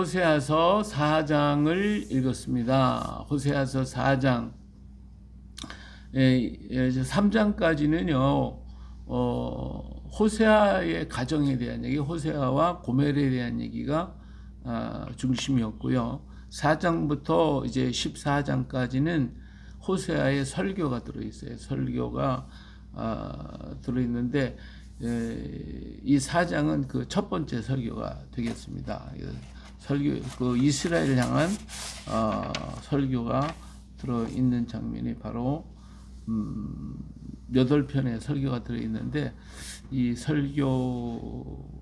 호세아서 4장을 읽었습니다. 호세아서 4장. 예, 예, 3장까지는요, 어, 호세아의 가정에 대한 얘기, 호세아와 고멜에 대한 얘기가 아, 중심이었고요. 4장부터 이제 14장까지는 호세아의 설교가 들어있어요. 설교가 아, 들어있는데 에, 이 4장은 그 첫 번째 설교가 되겠습니다. 이 설교 그 이스라엘 향한 어, 설교가 들어 있는 장면이 바로 음, 여덟 편의 설교가 들어 있는데 이 설교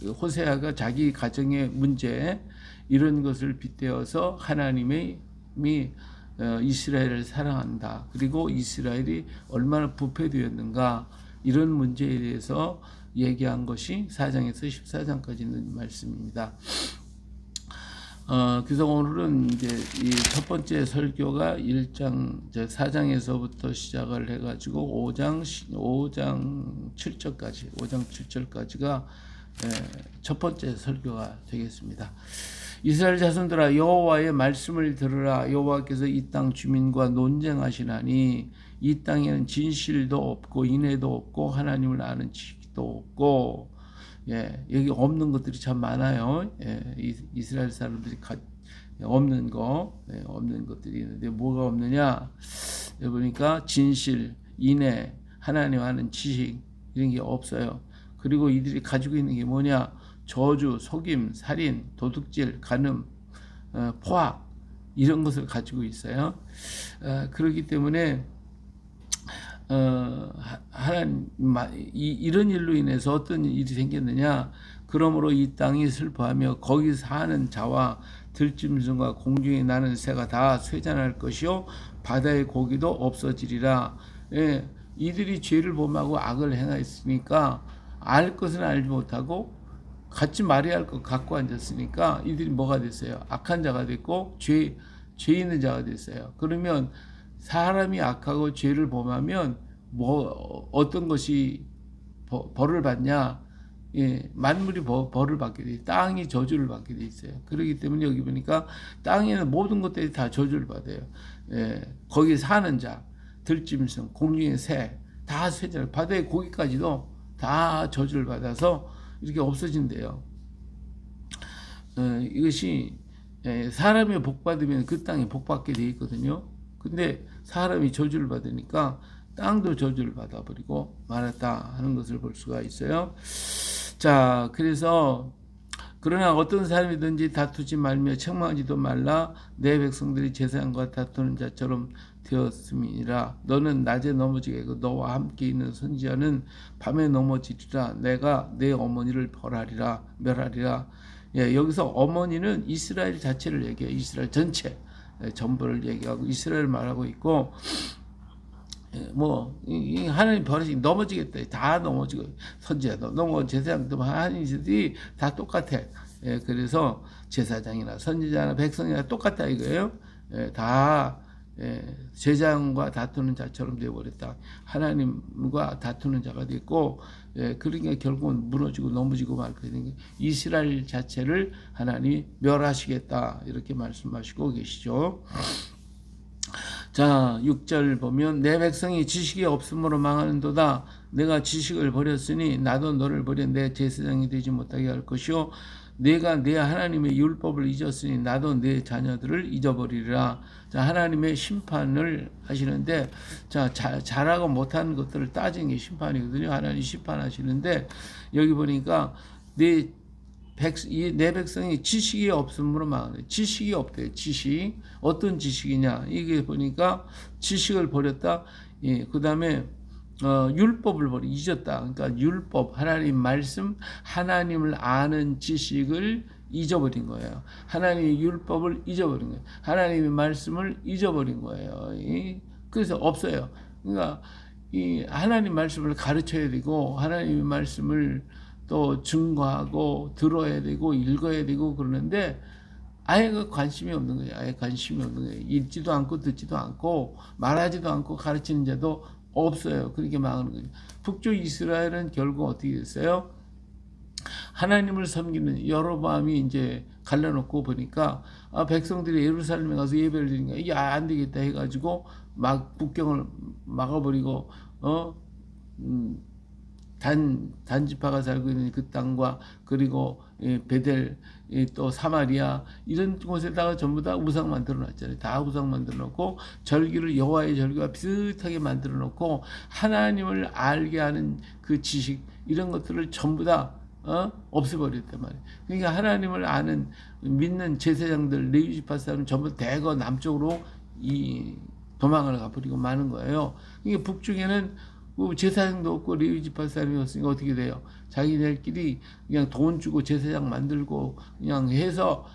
그 호세아가 자기 가정의 문제 이런 것을 빗대어서 하나님의 미 어, 이스라엘을 사랑한다. 그리고 이스라엘이 얼마나 부패되었는가 이런 문제에 대해서 얘기한 것이 4장에서 14장까지 있는 말씀입니다. 어, 그래서 오늘은 이제 이 첫 번째 설교가 1장, 4장에서부터 시작을 해가지고 5장, 5장 7절까지, 5장 7절까지가 첫 번째 설교가 되겠습니다. 이스라엘 자손들아 여호와의 말씀을 들으라 여호와께서 이 땅 주민과 논쟁하시나니 이 땅에는 진실도 없고 인애도 없고 하나님을 아는 지식도 없고 예, 여기 없는 것들이 참 많아요. 예, 이스라엘 사람들이 가, 없는 거, 예, 없는 것들이 있는데 뭐가 없느냐? 여기 보니까 진실, 인애, 하나님 아는 지식 이런 게 없어요. 그리고 이들이 가지고 있는 게 뭐냐? 저주, 속임, 살인, 도둑질, 간음, 어, 포악 이런 것을 가지고 있어요. 어, 그렇기 때문에 어, 하나님 이, 이런 일로 인해서 어떤 일이 생겼느냐? 그러므로 이 땅이 슬퍼하며 거기 사는 자와 들짐승과 공중에 나는 새가 다 쇠잔할 것이요 바다의 고기도 없어지리라. 예, 이들이 죄를 범하고 악을 행하였으니까 알 것은 알지 못하고 갖지 말아야 할 것 갖고 앉았으니까 이들이 뭐가 됐어요? 악한 자가 됐고 죄, 죄 있는 자가 됐어요. 그러면 사람이 악하고 죄를 범하면 뭐 어떤 것이 벌을 받냐? 예, 만물이 벌을 받게 돼, 땅이 저주를 받게 돼 있어요. 그렇기 때문에 여기 보니까 땅에는 모든 것들이 다 저주를 받아요. 예, 거기 사는 자, 들짐승, 공중의 새, 다 쇠절, 바다의 고기까지도 다 저주를 받아서 이렇게 없어진대요. 어, 이것이 예, 사람이 복 받으면 그 땅이 복 받게 돼 있거든요. 근데 사람이 저주를 받으니까 땅도 저주를 받아버리고 말았다 하는 것을 볼 수가 있어요. 자, 그래서 그러나 어떤 사람이든지 다투지 말며 책망하지도 말라 내 백성들이 제사장과 다투는 자처럼 되었음이라. 너는 낮에 넘어지게 고 너와 함께 있는 선지자는 밤에 넘어지리라. 내가 내 어머니를 벌하리라 멸하리라. 예, 여기서 어머니는 이스라엘 자체를 얘기해요. 이스라엘 전체. 예, 전부를 얘기하고 이스라엘 말하고 있고 예, 뭐, 이, 하나님 버릇이 넘어지겠다. 다 넘어지고, 선지자도 넘어, 제사장도 하나님들이 다 똑같아. 예, 그래서 제사장이나 선지자나 백성이나 똑같다 이거예요. 예, 다, 예, 제장과 다투는 자처럼 되어버렸다. 하나님과 다투는 자가 됐고, 예, 그러니까 결국은 무너지고 넘어지고 말 거예요. 이스라엘 자체를 하나님이 멸하시겠다. 이렇게 말씀하시고 계시죠. 자, 6절 보면 내 백성이 지식이 없음으로 망하는도다. 내가 지식을 버렸으니 나도 너를 버려 내 제사장이 되지 못하게 할 것이요 내가 내 하나님의 율법을 잊었으니 나도 내 자녀들을 잊어버리리라. 자, 하나님의 심판을 하시는데 자, 자 잘하고 못하는 것들을 따지는 게 심판이거든요. 하나님 심판하시는데 여기 보니까 내 백, 내 백성이 지식이 없음으로 망하네. 지식이 없대요. 지식. 어떤 지식이냐. 이게 보니까 지식을 버렸다. 예, 그 다음에, 어, 율법을 잊었다. 그러니까 율법, 하나님 말씀, 하나님을 아는 지식을 잊어버린 거예요. 하나님의 율법을 잊어버린 거예요. 하나님의 말씀을 잊어버린 거예요. 예? 그래서 없어요. 그러니까, 이 하나님 말씀을 가르쳐야 되고, 하나님의 말씀을 또 증거하고 들어야 되고 읽어야 되고 그러는데 아예 그 관심이 없는 거예요. 아예 관심이 없는 거예요. 읽지도 않고 듣지도 않고 말하지도 않고 가르치는 자도 없어요. 그렇게 망하는 거죠. 북쪽 이스라엘은 결국 어떻게 됐어요? 하나님을 섬기는 여로보암이 이제 갈라놓고 보니까 아, 백성들이 예루살렘에 가서 예배를 드리니까 이게 아, 안 되겠다 해가지고 막 국경을 막아버리고 어 음, 단 단지파가 살고 있는 그 땅과 그리고 예, 베델 예, 또 사마리아 이런 곳에다가 전부 다 우상 만들어 놨잖아요. 다 우상 만들어 놓고 절기를 여호와의 절기와 비슷하게 만들어 놓고 하나님을 알게 하는 그 지식 이런 것들을 전부 다 어? 없애버렸단 말이에요. 그러니까 하나님을 아는 믿는 제사장들 레위지파 사람 전부 대거 남쪽으로 이 도망을 가버리고 마는 거예요. 그러니까 북중에는 뭐 제사장도 없고 레위 지파 사람이 없으니까 어떻게 돼요? 자기들끼리 그냥 돈 주고 제사장 만들고 그냥 해서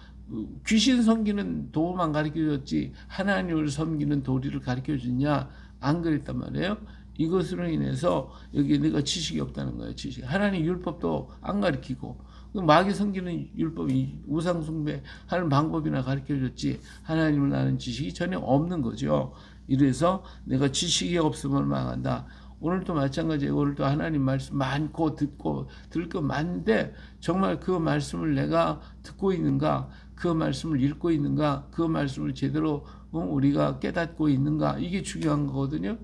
귀신 섬기는 도만 가르쳐줬지 하나님을 섬기는 도리를 가르쳐줬냐 안 그랬단 말이에요. 이것으로 인해서 여기 내가 지식이 없다는 거예요. 지식. 하나님 율법도 안 가르치고 그 마귀 섬기는 율법이 우상 숭배 하는 방법이나 가르쳐줬지 하나님을 아는 지식이 전혀 없는 거죠. 이래서 내가 지식이 없으면 망한다. 오늘도 마찬가지예요. 오늘도 하나님 말씀 많고 듣고 들을 거 많은데 정말 그 말씀을 내가 듣고 있는가, 그 말씀을 읽고 있는가, 그 말씀을 제대로 어, 우리가 깨닫고 있는가 이게 중요한 거거든요.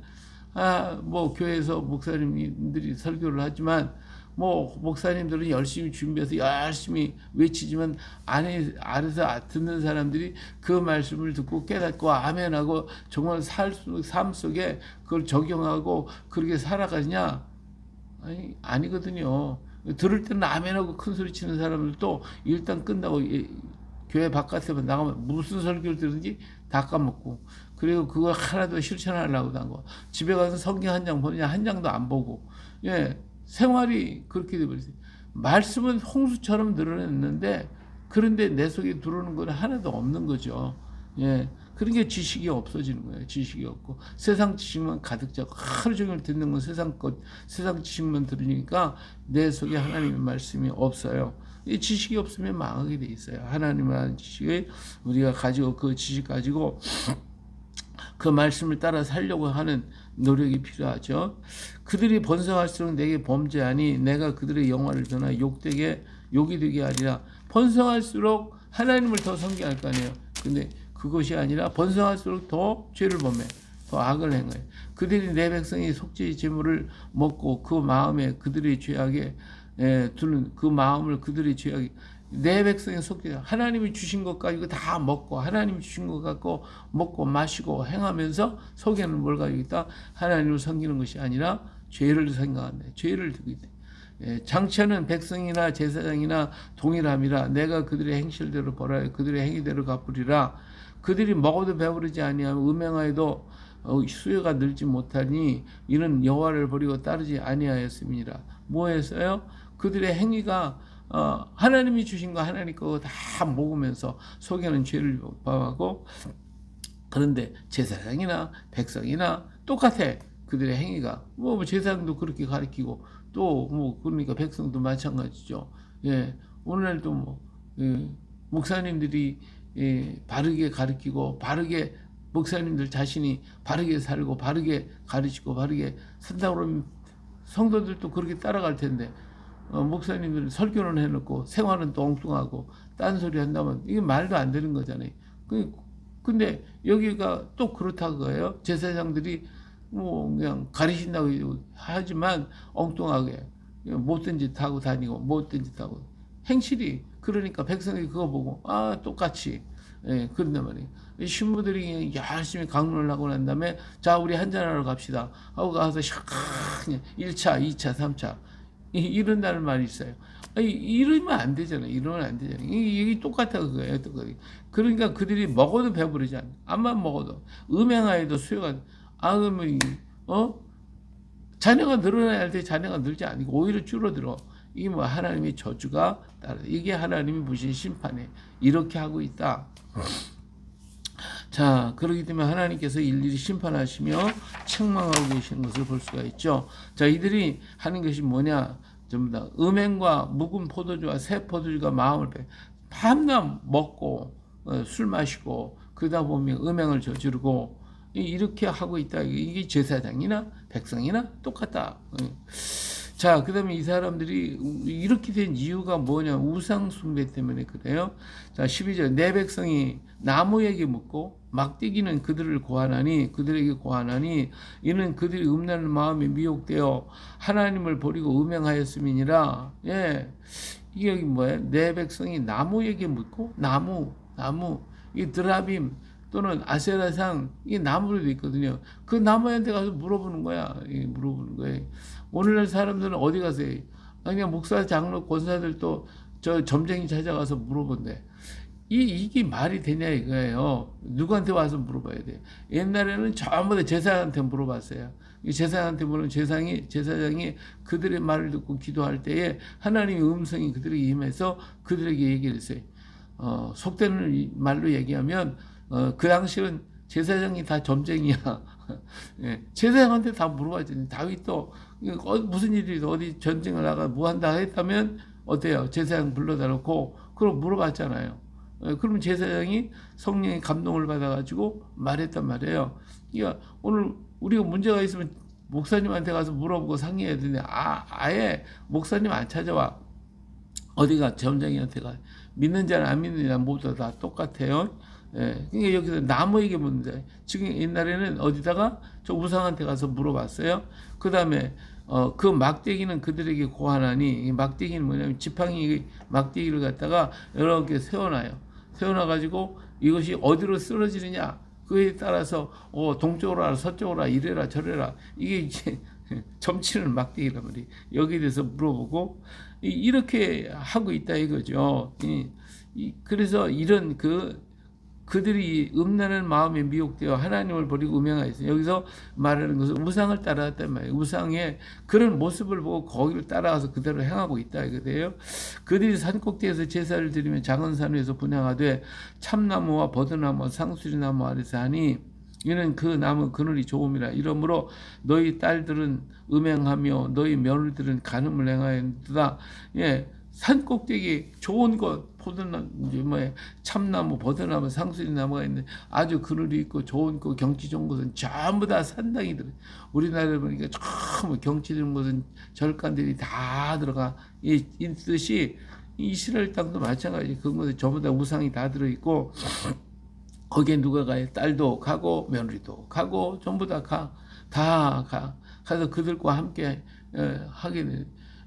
아, 뭐 교회에서 목사님들이 설교를 하지만 뭐 목사님들은 열심히 준비해서 열심히 외치지만 안에 아래서 듣는 사람들이 그 말씀을 듣고 깨닫고 아멘하고 정말 살, 삶 속에 그걸 적용하고 그렇게 살아가냐? 아니 아니거든요. 들을 때는 아멘하고 큰 소리 치는 사람들도 일단 끝나고 교회 바깥에만 나가면 무슨 설교를 들은지 다 까먹고 그리고 그걸 하나도 실천하려고 한 거. 집에 가서 성경 한 장 보냐 한 장도 안 보고 예 생활이 그렇게 돼버렸어요. 말씀은 홍수처럼 늘어났는데 그런데 내 속에 들어오는 건 하나도 없는 거죠. 예. 게 지식이 없어지는 거예요. 지식이 없고 세상 지식만 가득 잡고 하루 종일 듣는 건 세상 것, 세상 지식만 들으니까 내 속에 하나님의 말씀이 없어요. 이 지식이 없으면 망하게 돼 있어요. 하나님을 아는 지식을 우리가 가지고 그 지식 가지고 그 말씀을 따라 살려고 하는 노력이 필요하죠. 그들이 번성할수록 내게 범죄하니 내가 그들의 영화를 전하 욕되게 욕이 되게 아니라 번성할수록 하나님을 더 섬기할 거 아니에요. 근데 그것이 아니라 번성할수록 더 죄를 범해. 더 악을 행해. 그들이 내 백성이 속죄의 제물을 먹고 그 마음에 그들의 죄악에 에, 두는 그 마음을 그들의 죄악에 내 백성의 속죄 하나님이 주신 것 가지고 다 먹고 하나님이 주신 것 갖고 먹고 마시고 행하면서 속에는 뭘 가지고 있다? 하나님을 섬기는 것이 아니라 죄를 생각한다. 죄를 두고 있다. 예, 장차는 백성이나 제사장이나 동일함이라 내가 그들의 행실대로 벌하여 그들의 행위대로 갚으리라. 그들이 먹어도 배부르지 아니하며 음행하여도 어, 수요가 늘지 못하니 이는 여호와를 버리고 따르지 아니하였음이니라. 뭐했어요? 그들의 행위가 어, 하나님이 주신 거 하나님 거 다 먹으면서 속에는 죄를 범하고 그런데 제사장이나 백성이나 똑같아 그들의 행위가 뭐, 뭐 제사장도 그렇게 가리키고 또 뭐 그러니까 백성도 마찬가지죠. 예 오늘날도 뭐 예, 목사님들이 예, 바르게 가르치고 바르게 목사님들 자신이 바르게 살고 바르게 가르치고 바르게 산다고 그러면 성도들도 그렇게 따라갈 텐데 어, 목사님들 설교는 해놓고 생활은 또 엉뚱하고 딴소리 한다면 이게 말도 안 되는 거잖아요. 그, 근데 여기가 또 그렇다고 해요. 제사장들이 뭐 그냥 가리신다고 하지만 엉뚱하게 못된 짓 하고 다니고 못된 짓 하고 행실이 그러니까 백성이 그거 보고 아 똑같이 예, 그런단 말이에요. 신부들이 열심히 강론을 하고 난 다음에 자 우리 한잔하러 갑시다 하고 가서 샥 1차, 2차, 3차 이런다는 말이 있어요. 아니, 이러면 안 되잖아요. 이러면 안 되잖아요. 이게 똑같아 그거예요. 그러니까 그들이 먹어도 배부르지 않아. 암만 먹어도 음행하여도 수요가 아 그러면 어 자녀가 늘어나야 할 때 자녀가 늘지 않고 오히려 줄어들어. 이게 뭐 하나님의 저주가 따라 이게 하나님이 무신 심판에 이렇게 하고 있다. 자, 그렇기 때문에 하나님께서 일일이 심판하시며 책망하고 계시는 것을 볼 수가 있죠. 자, 이들이 하는 것이 뭐냐? 전부 다 음행과 묵은 포도주와 새 포도주가 마음을 빼. 밤낮 먹고 어, 술 마시고 그러다 보면 음행을 저지르고 이렇게 하고 있다. 이게 제사장이나 백성이나 똑같다. 어. 자, 그 다음에 이 사람들이 우- 이렇게 된 이유가 뭐냐? 우상 숭배 때문에 그래요. 자, 12절 내 백성이 나무에게 묻고 막대기는 그들을 고하나니 그들에게 고하나니 이는 그들이 음란한 마음에 미혹되어 하나님을 버리고 음행하였음이니라. 예. 이게 뭐예요? 내 백성이 나무에게 묻고 나무, 나무, 이 드라빔 또는 아세라상 이게 나무로 돼 있거든요. 그 나무한테 가서 물어보는 거야. 이 물어보는 거예요. 오늘날 사람들은 어디 가서 그냥 목사, 장로, 권사들도 저 점쟁이 찾아가서 물어본대. 이, 이게 말이 되냐 이거예요. 누구한테 와서 물어봐야 돼. 옛날에는 전부 다 제사장한테 물어봤어요. 이 제사장한테 물으면 제사장이, 제사장이 그들의 말을 듣고 기도할 때에 하나님의 음성이 그들에게 임해서 그들에게 얘기를 했어요. 어, 이 말로 얘기하면, 어, 그 당시는 제사장이 다 점쟁이야. 예, 제사장한테 다 물어봤지. 다윗도 어, 무슨 일이 어디 전쟁을 나가 뭐 한다 했다면 어때요? 제사장 불러다 놓고 그럼 물어봤잖아요. 예, 그러면 제사장이 성령의 감동을 받아가지고 말했단 말이에요. 그러니까 오늘 우리가 문제가 있으면 목사님한테 가서 물어보고 상의해야 되는데 아, 아예 목사님 안 찾아와. 어디가 점장이한테 가 믿는 자는 안 믿는 자는 모두 다 똑같아요. 예, 그러니까 여기서 나무에게 묻는다. 지금 옛날에는 어디다가 저 우상한테 가서 물어봤어요. 그 다음에 어, 그 막대기는 그들에게 고하나니 이 막대기는 뭐냐면 지팡이 막대기를 갖다가 여러 개 세워놔요. 세워놔가지고 이것이 어디로 쓰러지느냐 그에 따라서 어, 동쪽으로 하라 서쪽으로 하라 이래라 저래라 이게 이제 점치는 막대기란 말이에요. 여기에 대해서 물어보고 이- 이렇게 하고 있다 이거죠. 이, 이, 그래서 이런 그 그들이 음란한 마음에 미혹되어 하나님을 버리고 음행하였어요. 여기서 말하는 것은 우상을 따라왔단 말이에요. 우상의 그런 모습을 보고 거기를 따라가서 그대로 행하고 있다 이거예요. 그들이 산꼭대기에서 제사를 드리면 작은 산 위에서 분양하되 참나무와 버드나무와 상수리나무 아래서 하니 이는 그 나무 그늘이 좋음이라 이러므로 너희 딸들은 음행하며 너희 며느리들은 간음을 행하였다. 예, 산 꼭대기 좋은 것 포도나무 뭐야 참나무 버드나무 상수리 나무가 있는데 아주 그늘이 있고 좋은 거 경치 좋은 곳은 전부 다 산당이들 우리나라에 보니까 전부 경치 좋은 곳은 절간들이 다 들어가 이- 있듯이 이스라엘 땅도 마찬가지 그런 곳에 전부 다 우상이 다 들어 있고 거기에 누가 가요? 딸도 가고 며느리도 가고 전부 다 가. 다 가. 가서 그들과 함께 예, 하게 돼.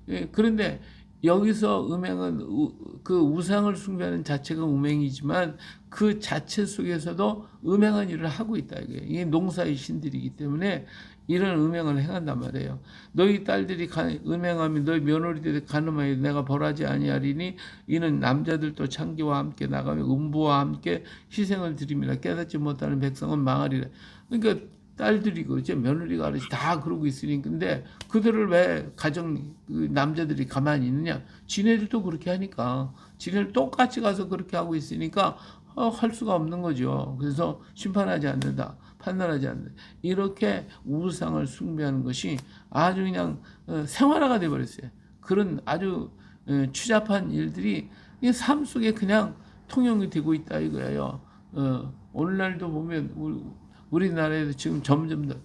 예, 그런데 여기서 음행은 우, 그 우상을 숭배하는 자체가 음행이지만 그 자체 속에서도 음행한 일을 하고 있다 이게 농사의 신들이기 때문에 이런 음행을 행한단 말이에요. 너희 딸들이 가, 음행하면 너희 며느리들이 간음하여 내가 벌하지 아니하리니 이는 남자들도 창기와 함께 나가며 음부와 함께 희생을 드립니다. 깨닫지 못하는 백성은 망하리라. 그러니까 딸들이고 이제 며느리가 아저씨 다 그러고 있으니 근데 그들을 왜 가정 그 남자들이 가만히 있느냐? 지네들도 그렇게 하니까 지네들 똑같이 가서 그렇게 하고 있으니까 어, 할 수가 없는 거죠. 그래서 심판하지 않는다. 판단하지 않는다. 이렇게 우상을 숭배하는 것이 아주 그냥 어, 생활화가 돼 버렸어요. 그런 아주 어, 추잡한 일들이 이삶 속에 그냥 통용이 되고 있다 이거예요. 어, 오늘날도 보면 우리, 우리나라에도 지금 점점 더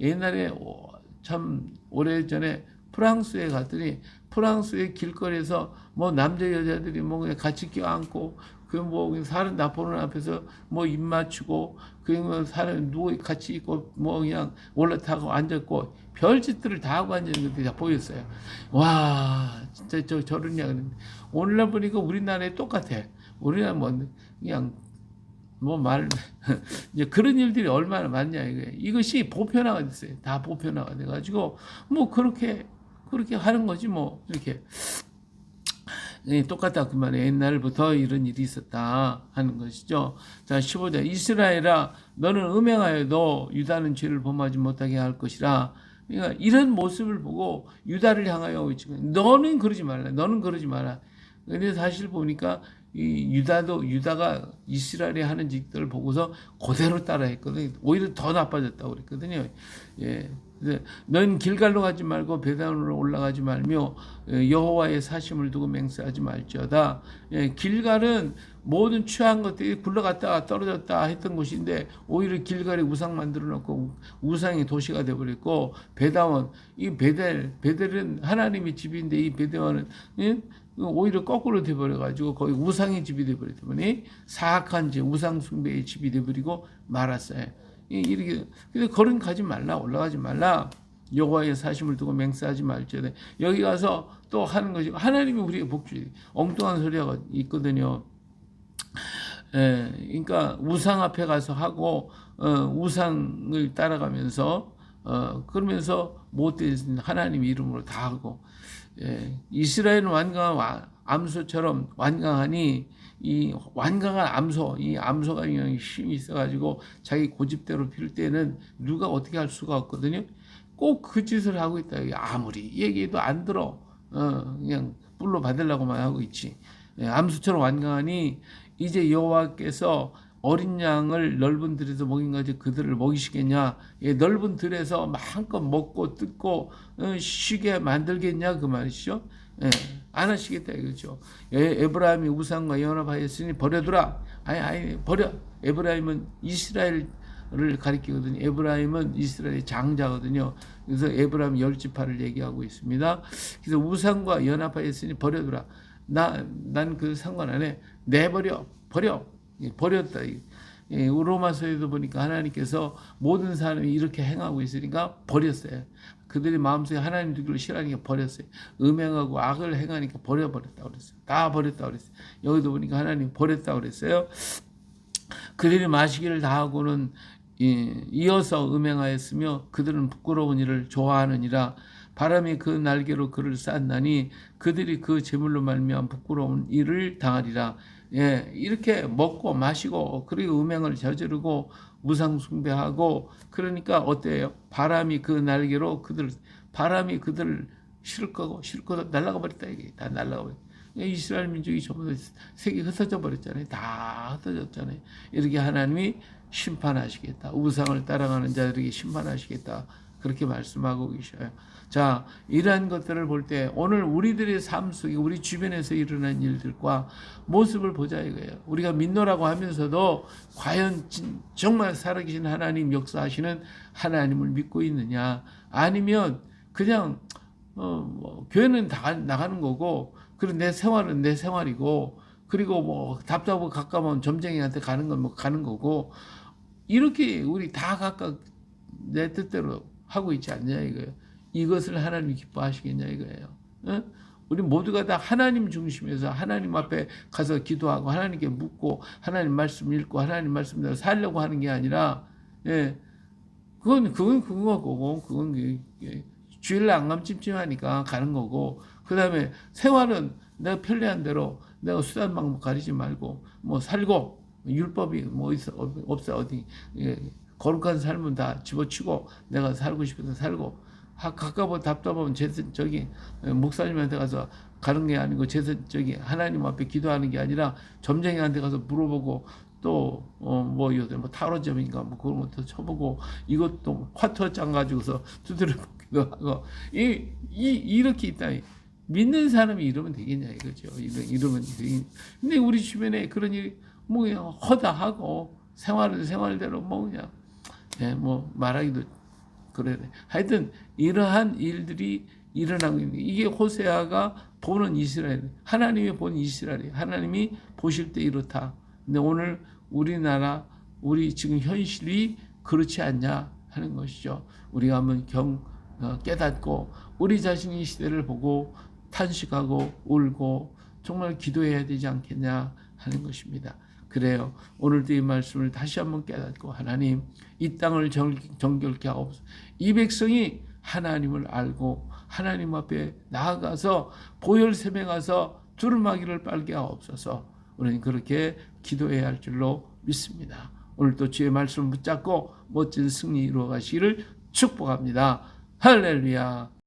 옛날에 오- 참 오래전에 프랑스에 갔더니 프랑스의 길거리에서 뭐 남자 여자들이 뭐 그냥 같이 껴안고 그뭐 사람 나 보는 앞에서 뭐 입 맞추고 그뭐 사람 누워 같이 있고 뭐 그냥 올라타고 앉았고 별짓들을 다 하고 앉는 것들이 다 보였어요. 와 진짜 저 저러냐 그랬는데 오늘날 보니까 우리나라에 똑같아. 우리나라 뭐 그냥 뭐 말 이제 그런 일들이 얼마나 많냐 이게 이것이 보편화가 됐어요. 다 보편화가 돼가지고 뭐 그렇게 그렇게 하는 거지 뭐 이렇게 예, 똑같다 그 말에 옛날부터 이런 일이 있었다 하는 것이죠. 자 15절 이스라엘아 너는 음행하여도 유다는 죄를 범하지 못하게 할 것이라. 그러니까 이런 모습을 보고 유다를 향하여 지금 너는 그러지 말라. 너는 그러지 마라. 근데 사실 보니까 이 유다도 유다가 이스라엘이 하는 짓들을 보고서 그대로 따라했거든요. 오히려 더 나빠졌다고 그랬거든요. 예. 넌 길갈로 가지 말고 베단으로 올라가지 말며 어, 여호와의 사심을 두고 맹세하지 말지어다. 예, 길갈은 모든 취한 것들이 굴러갔다가 떨어졌다 했던 곳인데 오히려 길갈에 우상 만들어 놓고 우상의 도시가 돼 버렸고 베다원 이 베델 베델은 하나님의 집인데 이 베데원은 예? 오히려 거꾸로 돼버려 가지고 거의 우상의 집이 돼버렸기 때문에 사악한 집 우상 숭배의 집이 돼버리고 말았어요. 이- 이렇게 그래서 걸음 가지 말라 올라가지 말라 여호와의 사심을 두고 맹세하지 말지어다 여기 가서 또 하는 것이 하나님이 우리의 복주 엉뚱한 소리가 있거든요. 예, 그러니까 우상 앞에 가서 하고 어, 우상을 따라가면서 어, 그러면서 못된 하나님 이름으로 다 하고 예, 이스라엘은 완강한 와- 암소처럼 완강하니 이 완강한 암소, 이 암소가 힘이 있어가지고 자기 고집대로 필 때는 누가 어떻게 할 수가 없거든요. 꼭 그 짓을 하고 있다. 아무리 얘기해도 안 들어. 어, 그냥 뿔로 받으려고만 하고 있지. 예, 암수처럼 완강하니 이제 여호와께서 어린 양을 넓은 들에서 먹인 거지 그들을 먹이시겠냐? 예, 넓은 들에서 마음껏 먹고 뜯고 어, 쉬게 만들겠냐 그 말이죠. 예, 안 하시겠다 이거죠. 예, 에브라임이 우상과 연합하였으니 버려두라. 아니 아니 버려. 에브라임은 이스라엘을 가리키거든요. 에브라임은 이스라엘의 장자거든요. 그래서 에브라임 열 지파를 얘기하고 있습니다. 그래서 우상과 연합하였으니 버려두라. 나 난 그 상관 안 해. 내버려 버려 예, 버렸다. 예, 로마서에도 보니까 하나님께서 모든 사람이 이렇게 행하고 있으니까 버렸어요. 그들이 마음속에 하나님 두기를 싫어하니까 버렸어요. 음행하고 악을 행하니까 버려버렸다 그랬어요. 다 버렸다 그랬어요. 여기도 보니까 하나님 버렸다 그랬어요. 그들이 마시기를 다하고는 이- 이어서 음행하였으며 그들은 부끄러운 일을 좋아하느니라 바람이 그 날개로 그를 쌌나니 그들이 그 제물로 말미암아 부끄러운 일을 당하리라 예 이렇게 먹고 마시고 그리고 음행을 저지르고 무상 숭배하고 그러니까 어때요 바람이 그 날개로 그들 바람이 그들을 실을 거고 실고 날아가 버렸다 이게 다 날아가 버렸다 이스라엘 민족이 전부 다 색이 흩어져 버렸잖아요. 다 흩어졌잖아요. 이렇게 하나님이 심판하시겠다. 우상을 따라가는 자들에게 심판하시겠다. 그렇게 말씀하고 계셔요. 자, 이러한 것들을 볼 때 오늘 우리들의 삶 속에 우리 주변에서 일어난 일들과 모습을 보자 이거예요. 우리가 믿노라고 하면서도 과연 진- 정말 살아계신 하나님 역사하시는 하나님을 믿고 있느냐? 아니면 그냥 어, 뭐, 교회는 다 나가는 거고, 그리고 내 생활은 내 생활이고, 그리고 뭐, 답답하고 가까운 점쟁이한테 가는 건 뭐 가는 거고, 이렇게 우리 다 각각 내 뜻대로 하고 있지 않냐 이거예요. 이것을 하나님이 기뻐하시겠냐 이거예요. 어? 우리 모두가 다 하나님 중심에서 하나님 앞에 가서 기도하고 하나님께 묻고 하나님 말씀 읽고 하나님 말씀대로 살려고 하는 게 아니라 예 그건 그건 그거 거고 그건 그- 예, 주일날 안 가면 찜찜하니까 가는 거고 그 다음에 생활은 내가 편리한 대로 내가 수단 방법 가리지 말고 뭐 살고 율법이 뭐 있어 없- 없어 어디 예, 거룩한 삶은 다 집어치고 내가 살고 싶어서 살고 하- 가까워 답답하면 제사 저기 예, 목사님한테 가서 가는 게 아니고 제사 저기 하나님 앞에 기도하는 게 아니라 점쟁이한테 가서 물어보고 또어뭐 요새 뭐 타로점인가 뭐 그런 것도 쳐보고 이것도 화투장 가지고서 두드려 보기도 하고. 이, 이 이렇게 있다. 믿는 사람이 이러면 되겠냐 이거죠. 이러, 이러면 되겠. 근데 우리 주변에 그런 뭐 그냥 허다하고 생활은 생활대로 뭐 그냥 예, 뭐 말하기도 그래 하여튼 이러한 일들이 일어나고 있는 이게 호세아가 보는 이스라엘 하나님이 본 이스라엘 하나님이 보실 때 이렇다. 근데 오늘 우리나라 우리 지금 현실이 그렇지 않냐 하는 것이죠. 우리가 한번 경 어, 깨닫고 우리 자신이 이 시대를 보고 탄식하고 울고 정말 기도해야 되지 않겠냐 하는 것입니다. 그래요. 오늘도 이 말씀을 다시 한번 깨닫고 하나님 이 땅을 정, 정결케 하옵소서. 이 백성이 하나님을 알고 하나님 앞에 나아가서 보혈샘에 가서 두루마기를 빨게 하옵소서. 우리는 그렇게 기도해야 할 줄로 믿습니다. 오늘도 주의 말씀을 붙잡고 멋진 승리 이루어 가시기를 축복합니다. 할렐루야.